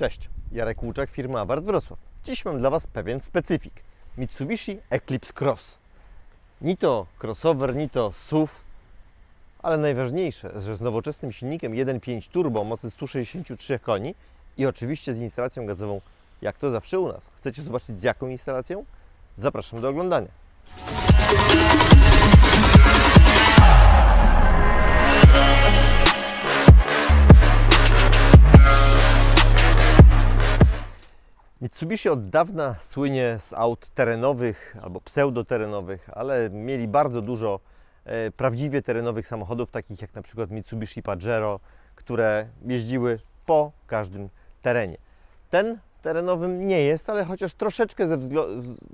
Cześć, Jarek Łuczak, firma Abarth Wrocław. Dziś mam dla Was pewien specyfik. Mitsubishi Eclipse Cross. Ni to crossover, ni to SUV, ale najważniejsze, że z nowoczesnym silnikiem 1.5 turbo mocy 163 koni i oczywiście z instalacją gazową, jak to zawsze u nas. Chcecie zobaczyć z jaką instalacją? Zapraszam do oglądania. Mitsubishi od dawna słynie z aut terenowych albo pseudoterenowych, ale mieli bardzo dużo e, prawdziwie terenowych samochodów, takich jak na przykład Mitsubishi Pajero, które jeździły po każdym terenie. Ten terenowym nie jest, ale chociaż troszeczkę ze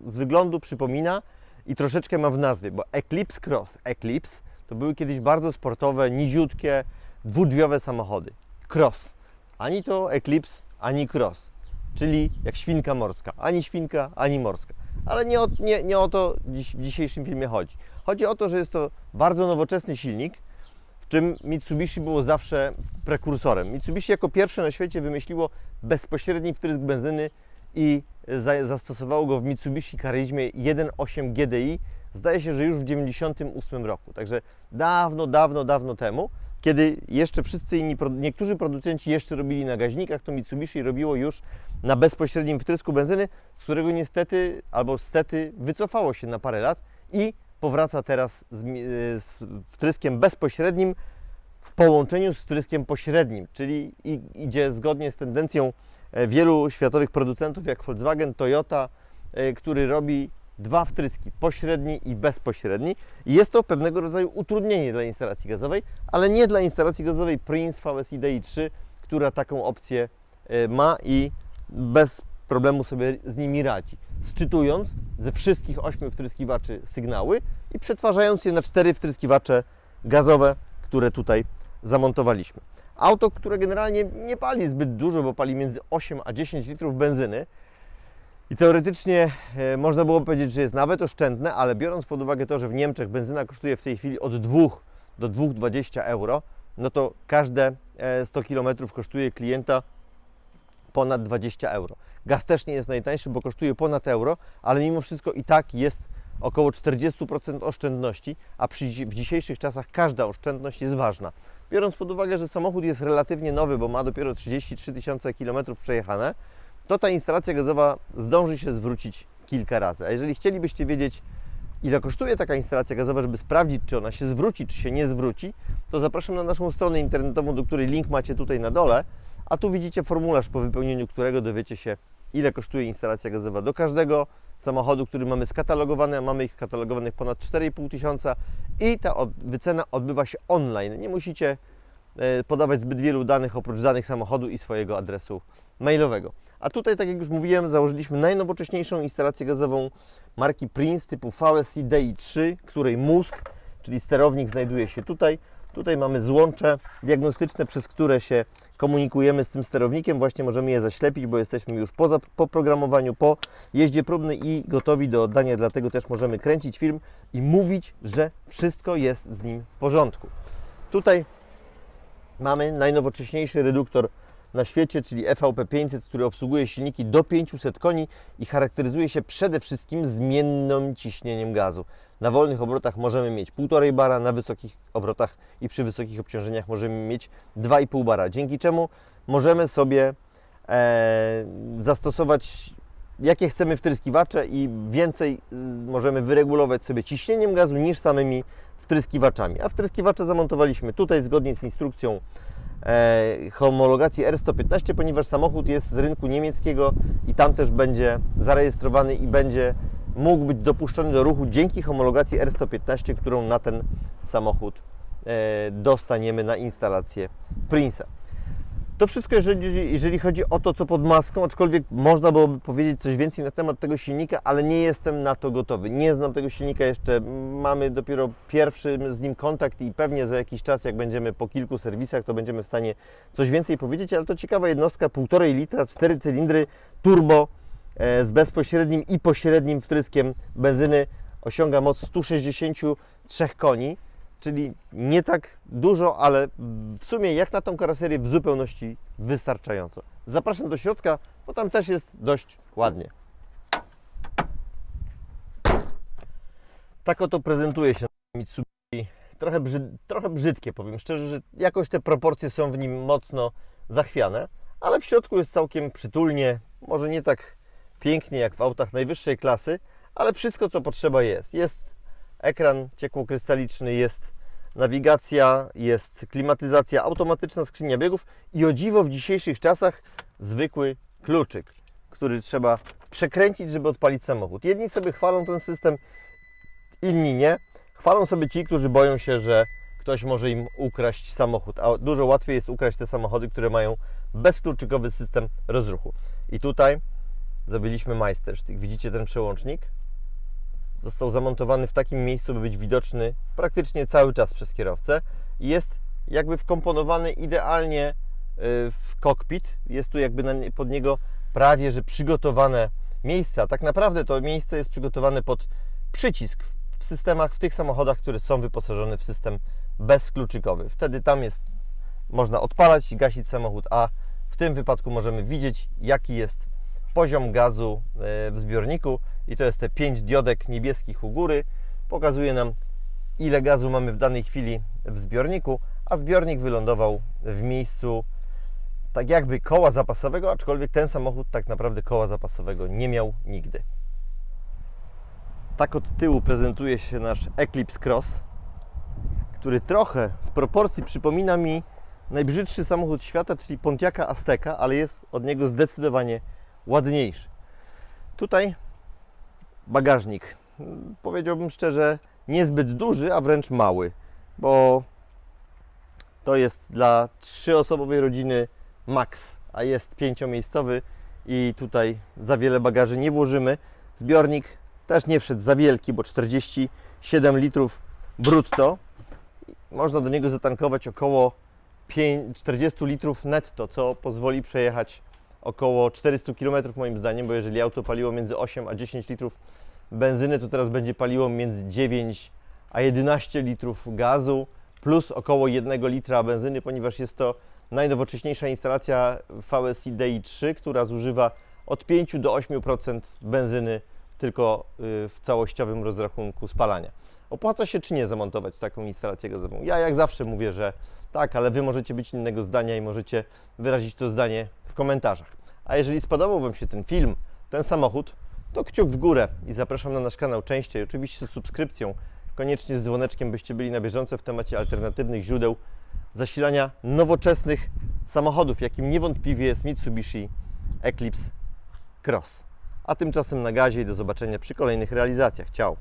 z wyglądu przypomina i troszeczkę ma w nazwie, bo Eclipse Cross, Eclipse to były kiedyś bardzo sportowe, niziutkie, dwudrzwiowe samochody. Cross. Ani to Eclipse, ani Cross czyli jak świnka morska. Ani świnka, ani morska. Ale nie o, nie, nie o to dziś, w dzisiejszym filmie chodzi. Chodzi o to, że jest to bardzo nowoczesny silnik, w czym Mitsubishi było zawsze prekursorem. Mitsubishi jako pierwsze na świecie wymyśliło bezpośredni wtrysk benzyny i za, zastosowało go w Mitsubishi Charismie 1.8 GDI, zdaje się, że już w 1998 roku. Także dawno, dawno, dawno temu, kiedy jeszcze wszyscy inni, niektórzy producenci jeszcze robili na gaźnikach, to Mitsubishi robiło już na bezpośrednim wtrysku benzyny, z którego niestety albo stety wycofało się na parę lat i powraca teraz z, mi- z wtryskiem bezpośrednim w połączeniu z wtryskiem pośrednim, czyli idzie zgodnie z tendencją e, wielu światowych producentów jak Volkswagen, Toyota, e, który robi dwa wtryski, pośredni i bezpośredni. I jest to pewnego rodzaju utrudnienie dla instalacji gazowej, ale nie dla instalacji gazowej Prince VSI Di3, która taką opcję e, ma i bez problemu sobie z nimi radzi. Sczytując ze wszystkich ośmiu wtryskiwaczy sygnały i przetwarzając je na cztery wtryskiwacze gazowe, które tutaj zamontowaliśmy. Auto, które generalnie nie pali zbyt dużo, bo pali między 8 a 10 litrów benzyny, i teoretycznie e, można było powiedzieć, że jest nawet oszczędne, ale biorąc pod uwagę to, że w Niemczech benzyna kosztuje w tej chwili od 2 do 2,20 euro, no to każde e, 100 km kosztuje klienta ponad 20 euro. Gaz też nie jest najtańszy, bo kosztuje ponad euro, ale mimo wszystko i tak jest około 40% oszczędności, a przy, w dzisiejszych czasach każda oszczędność jest ważna. Biorąc pod uwagę, że samochód jest relatywnie nowy, bo ma dopiero 33 tysiące kilometrów przejechane, to ta instalacja gazowa zdąży się zwrócić kilka razy. A jeżeli chcielibyście wiedzieć, ile kosztuje taka instalacja gazowa, żeby sprawdzić, czy ona się zwróci, czy się nie zwróci, to zapraszam na naszą stronę internetową, do której link macie tutaj na dole, a tu widzicie formularz, po wypełnieniu którego dowiecie się, ile kosztuje instalacja gazowa do każdego samochodu, który mamy skatalogowany, a mamy ich skatalogowanych ponad 4,5 tysiąca i ta od, wycena odbywa się online. Nie musicie e, podawać zbyt wielu danych oprócz danych samochodu i swojego adresu mailowego. A tutaj, tak jak już mówiłem, założyliśmy najnowocześniejszą instalację gazową marki Prince typu VSI Di3, której mózg, czyli sterownik znajduje się tutaj. Tutaj mamy złącze diagnostyczne, przez które się komunikujemy z tym sterownikiem. Właśnie możemy je zaślepić, bo jesteśmy już po, programowaniu, po jeździe próbnej i gotowi do oddania. Dlatego też możemy kręcić film i mówić, że wszystko jest z nim w porządku. Tutaj mamy najnowocześniejszy reduktor na świecie, czyli EVP500, który obsługuje silniki do 500 koni i charakteryzuje się przede wszystkim zmiennym ciśnieniem gazu. Na wolnych obrotach możemy mieć 1,5 bara, na wysokich obrotach i przy wysokich obciążeniach możemy mieć 2,5 bara, dzięki czemu możemy sobie e, zastosować jakie chcemy wtryskiwacze i więcej możemy wyregulować sobie ciśnieniem gazu niż samymi wtryskiwaczami. A wtryskiwacze zamontowaliśmy tutaj zgodnie z instrukcją homologacji R115, ponieważ samochód jest z rynku niemieckiego i tam też będzie zarejestrowany i będzie mógł być dopuszczony do ruchu dzięki homologacji R115, którą na ten samochód e, dostaniemy na instalację Prince'a. To wszystko, jeżeli, jeżeli chodzi o to, co pod maską, aczkolwiek można byłoby powiedzieć coś więcej na temat tego silnika, ale nie jestem na to gotowy. Nie znam tego silnika jeszcze. Mamy dopiero pierwszy z nim kontakt i pewnie za jakiś czas, jak będziemy po kilku serwisach, to będziemy w stanie coś więcej powiedzieć, ale to ciekawa jednostka, 1,5 litra, 4 cylindry, turbo e, z bezpośrednim i pośrednim wtryskiem benzyny osiąga moc 163 koni czyli nie tak dużo, ale w sumie jak na tą karoserię w zupełności wystarczająco. Zapraszam do środka, bo tam też jest dość ładnie. Tak oto prezentuje się Mitsubishi. Trochę, brzyd, trochę brzydkie, powiem szczerze, że jakoś te proporcje są w nim mocno zachwiane, ale w środku jest całkiem przytulnie, może nie tak pięknie jak w autach najwyższej klasy, ale wszystko co potrzeba jest. Jest ekran ciekłokrystaliczny, jest nawigacja, jest klimatyzacja, automatyczna skrzynia biegów i o dziwo w dzisiejszych czasach zwykły kluczyk, który trzeba przekręcić, żeby odpalić samochód. Jedni sobie chwalą ten system, inni nie. Chwalą sobie ci, którzy boją się, że ktoś może im ukraść samochód, a dużo łatwiej jest ukraść te samochody, które mają bezkluczykowy system rozruchu. I tutaj zrobiliśmy majstersztyk. Widzicie ten przełącznik? Został zamontowany w takim miejscu, by być widoczny praktycznie cały czas przez kierowcę i jest jakby wkomponowany idealnie y, w kokpit. Jest tu jakby pod niego prawie że przygotowane miejsce, a tak naprawdę to miejsce jest przygotowane pod przycisk w- systemach, w tych samochodach, które są wyposażone w system bezkluczykowy. Wtedy tam jest, można odpalać i gasić samochód, a w tym wypadku możemy widzieć, jaki jest poziom gazu e, w zbiorniku i to jest te 5 diodek niebieskich u góry. Pokazuje nam, ile gazu mamy w danej chwili w zbiorniku, a zbiornik wylądował w miejscu tak jakby koła zapasowego, aczkolwiek ten samochód tak naprawdę koła zapasowego nie miał nigdy. Tak od tyłu prezentuje się nasz Eclipse Cross, który trochę z proporcji przypomina mi najbrzydszy samochód świata, czyli Pontiaca Azteca, ale jest od niego zdecydowanie ładniejszy. Tutaj bagażnik, powiedziałbym szczerze, niezbyt duży, a wręcz mały, bo to jest dla trzyosobowej rodziny max, a jest pięciomiejscowy i tutaj za wiele bagaży nie włożymy. Zbiornik też nie wszedł za wielki, bo 47 litrów brutto. Można do niego zatankować około 5, 40 litrów netto, co pozwoli przejechać około 400 km moim zdaniem, bo jeżeli auto paliło między 8 a 10 litrów benzyny, to teraz będzie paliło między 9 a 11 litrów gazu plus około 1 litra benzyny, ponieważ jest to najnowocześniejsza instalacja VSI DI3, która zużywa od 5 do 8% benzyny tylko y, w całościowym rozrachunku spalania. Opłaca się czy nie zamontować taką instalację gazową? Ja jak zawsze mówię, że tak, ale Wy możecie być innego zdania i możecie wyrazić to zdanie w komentarzach. A jeżeli spodobał Wam się ten film, ten samochód, to kciuk w górę i zapraszam na nasz kanał częściej, oczywiście z subskrypcją, koniecznie z dzwoneczkiem, byście byli na bieżąco w temacie alternatywnych źródeł zasilania nowoczesnych samochodów, jakim niewątpliwie jest Mitsubishi Eclipse Cross. A tymczasem na gazie i do zobaczenia przy kolejnych realizacjach. Ciao!